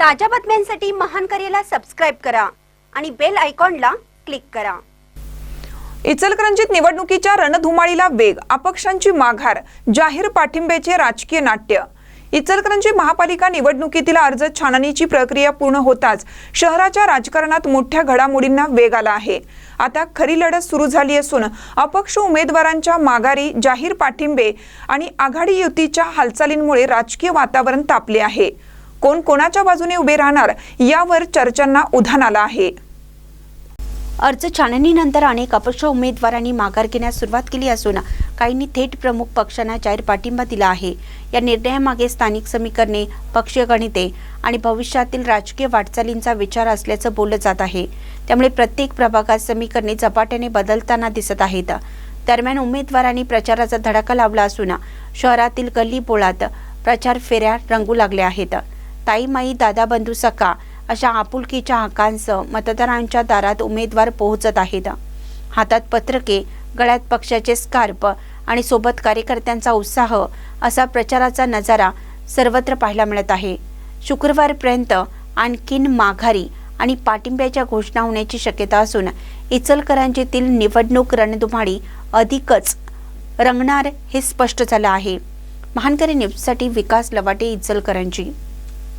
ताज्या बातम्यांसाठी महान करेला सबस्क्राईब करा आणि बेल आयकॉनला क्लिक करा. इचलकरंजीत निवडणुकीच्या रणधुमाळीला वेग अपक्षांची माघार जाहीर पाठिंब्याचे राजकीय नाट्य. इचलकरंजी महापालिका निवडणुकीतील अर्ज छाननीची प्रक्रिया पूर्ण होताच शहराच्या राजकारणात मोठ्या घडामोडींना वेग आला आहे. आता खरी लढत सुरू झाली असून अपक्ष उमेदवारांच्या माघारी जाहीर पाठिंबे आणि आघाडी युतीच्या हालचालींमुळे राजकीय वातावरण तापले आहे. कोण कोणाच्या बाजूने उभे राहणार यावर चर्चांना उधाण आलं आहे. अर्ज छाननीनंतर अनेक अपक्ष उमेदवारांनी माघार घेण्यास सुरुवात केली असून काहींनी थेट प्रमुख पक्षांना जाहीर पाठिंबा दिला आहे. या निर्णयामागे स्थानिक समीकरणे पक्षीय गणिते आणि भविष्यातील राजकीय वाटचालींचा विचार असल्याचं बोललं जात आहे. त्यामुळे प्रत्येक प्रभागात समीकरणे झपाट्याने बदलताना दिसत आहेत. दरम्यान उमेदवारांनी प्रचाराचा धडाका लावला असून शहरातील गल्ली बोळात प्रचार फेऱ्या रंगू लागल्या आहेत. ताईमाई दादा बंधू सका अशा आपुलकीच्या हाकांसह मतदारांच्या दारात उमेदवार पोहोचत आहेत. हातात पत्रके गळ्यात पक्षाचे स्कार्प आणि सोबत कार्यकर्त्यांचा उत्साह असा प्रचाराचा नजारा सर्वत्र पाहायला मिळत आहे. शुक्रवारपर्यंत आणखीन माघारी आणि पाठिंब्याच्या घोषणा होण्याची शक्यता असून इचलकरांजीतील निवडणूक रणधुमाडी अधिकच रंगणार हे स्पष्ट झालं आहे. महानकरी न्यूजसाठी विकास लवाटे इचलकरांची